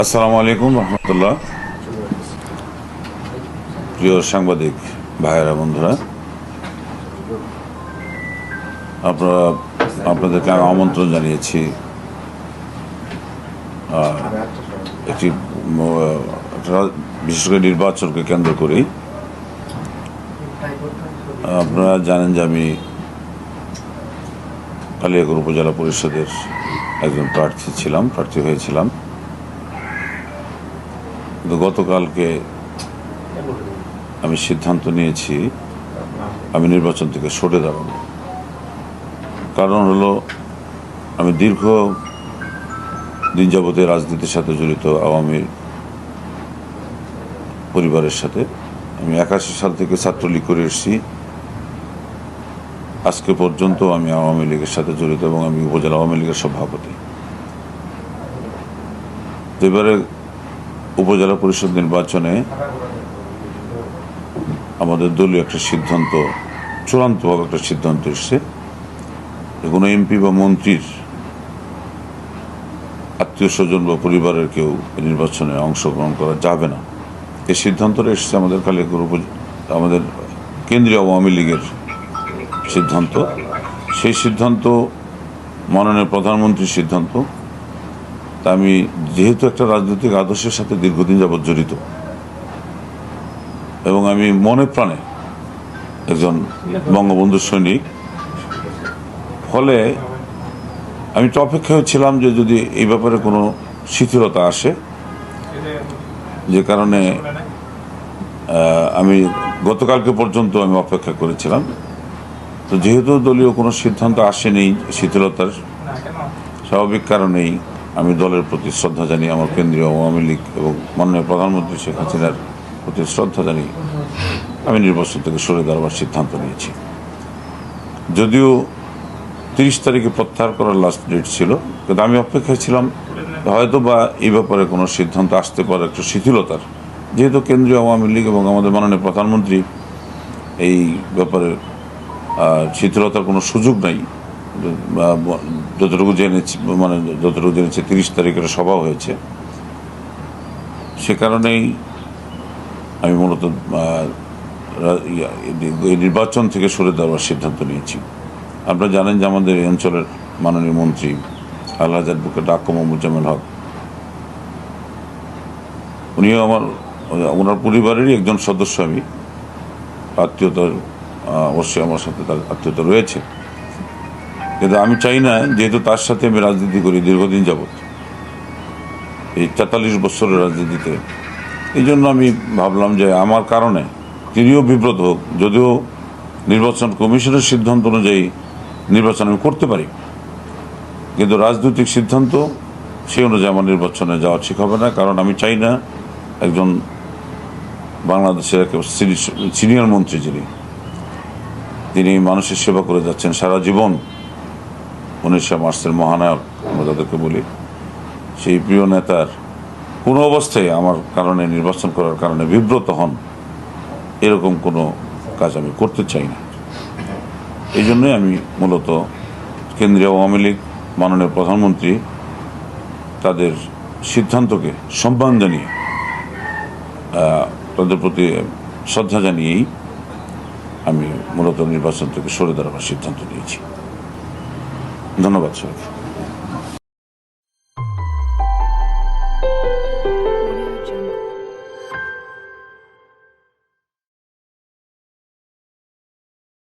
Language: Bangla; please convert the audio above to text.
আসসালামু আলাইকুম রহমতুল্লাহ। প্রিয় সাংবাদিক ভাইয়েরা, বন্ধুরা, আপনারা আপনাদেরকে আমি আমন্ত্রণ জানিয়েছি একটি বিশেষ করে নির্বাচনকে কেন্দ্র করেই আপনারা জানেন যে আমি কালিয়াকর উপজেলা পরিষদের একজন প্রার্থী ছিলাম, প্রার্থী হয়েছিলাম। কিন্তু গতকালকে আমি সিদ্ধান্ত নিয়েছি, আমি নির্বাচন থেকে সরে দাঁড়াবো। কারণ হলো, আমি দীর্ঘ দিন যাবতীয় রাজনীতির সাথে জড়িত আওয়ামী পরিবারের সাথে। আমি একাশি সাল থেকে ছাত্রলীগ করে এসেছি। আজকে পর্যন্ত আমি আওয়ামী লীগের সাথে জড়িত এবং আমি উপজেলা আওয়ামী লীগের সভাপতি। এবারে উপজেলা পরিষদ নির্বাচনে আমাদের দলীয় একটা সিদ্ধান্ত, চূড়ান্তভাবে একটা সিদ্ধান্ত এসছে। কোনো এমপি বা মন্ত্রীর আত্মীয় স্বজন বা পরিবারের কেউ নির্বাচনে অংশগ্রহণ করা যাবে না। এই সিদ্ধান্তটা এসছে আমাদের উপ- আমাদের কেন্দ্রীয় আওয়ামী লীগের সিদ্ধান্ত। সেই সিদ্ধান্ত মাননীয় প্রধানমন্ত্রীর সিদ্ধান্ত। তা আমি যেহেতু একটা রাজনৈতিক আদর্শের সাথে দীর্ঘদিন যাবৎ জড়িত, এবং আমি মনে প্রাণে একজন বঙ্গবন্ধু সৈনিক, ফলে আমি তো অপেক্ষায় ছিলাম যে যদি এই ব্যাপারে কোনো শিথিলতা আসে, যে কারণে আমি গতকালকে পর্যন্ত আমি অপেক্ষা করেছিলাম। তো যেহেতু দলীয় কোনো সিদ্ধান্ত আসেনি শিথিলতার, স্বাভাবিক কারণেই আমি দলের প্রতি শ্রদ্ধা জানিয়ে আমার কেন্দ্রীয় আওয়ামী লীগ এবং মাননীয় প্রধানমন্ত্রী শেখ হাসিনার প্রতি শ্রদ্ধা জানিয়ে আমি নির্বাচন থেকে সরে দাঁড়াবার সিদ্ধান্ত নিয়েছি। যদিও তিরিশ তারিখে প্রত্যাহার করার লাস্ট ডেট ছিল, কিন্তু আমি অপেক্ষায় ছিলাম হয়তো বা এই ব্যাপারে কোনো সিদ্ধান্ত আসতে পারে একটু শিথিলতার। যেহেতু কেন্দ্রীয় আওয়ামী লীগ এবং আমাদের মাননীয় প্রধানমন্ত্রী এই ব্যাপারে শিথিলতার কোনো সুযোগ নাই যতটুকু জেনেছি মানে যতটুকু জেনেছি, তিরিশ তারিখের সভা হয়েছে। সে কারণেই আমি মূলত এই নির্বাচন থেকে সরে দেওয়ার সিদ্ধান্ত নিয়েছি। আপনারা জানেন যে আমাদের এই অঞ্চলের মাননীয় মন্ত্রী আল্লাহ অ্যাডভোকেট ডাক্কু মোহাম্মদ হক। উনিও আমার, ওনার পরিবারেরই একজন সদস্য আমি। আত্মীয়তার অবশ্যই আমার সাথে তার আত্মীয়তা রয়েছে। কিন্তু আমি চাই না যেহেতু তার সাথে আমি রাজনীতি করি দীর্ঘদিন যাবৎ। এই তেতাল্লিশ বছরের রাজনীতিতে। এই জন্য আমি ভাবলাম যে আমার কারণে তিনিও বিব্রত হোক, যদিও নির্বাচন কমিশনের সিদ্ধান্ত অনুযায়ী নির্বাচন আমি করতে পারি। কিন্তু রাজনৈতিক সিদ্ধান্ত সেই অনুযায়ী আমার নির্বাচনে যাওয়া ঠিক হবে না, কারণ আমি চাই না একজন বাংলাদেশের সিনিয়র মন্ত্রী যিনি। তিনি মানুষের সেবা করে যাচ্ছেন সারা জীবন। উনিশশো মার্চের মহানায়ক, আমরা তাদেরকে বলি। সেই প্রিয় নেতার কোনো অবস্থায় আমার কারণে নির্বাচন করার কারণে বিব্রত হন, এরকম কোনো কাজ আমি করতে চাই না। এই জন্যই আমি মূলত কেন্দ্রীয় আওয়ামী লীগ, মাননীয় প্রধানমন্ত্রী তাদের সিদ্ধান্তকে সম্মান জানিয়ে তাদের প্রতি শ্রদ্ধা জানিয়েই আমি মূলত নির্বাচন থেকে সরে দাঁড়াবার সিদ্ধান্ত নিয়েছি। ধন্যবাদ সবাইকে।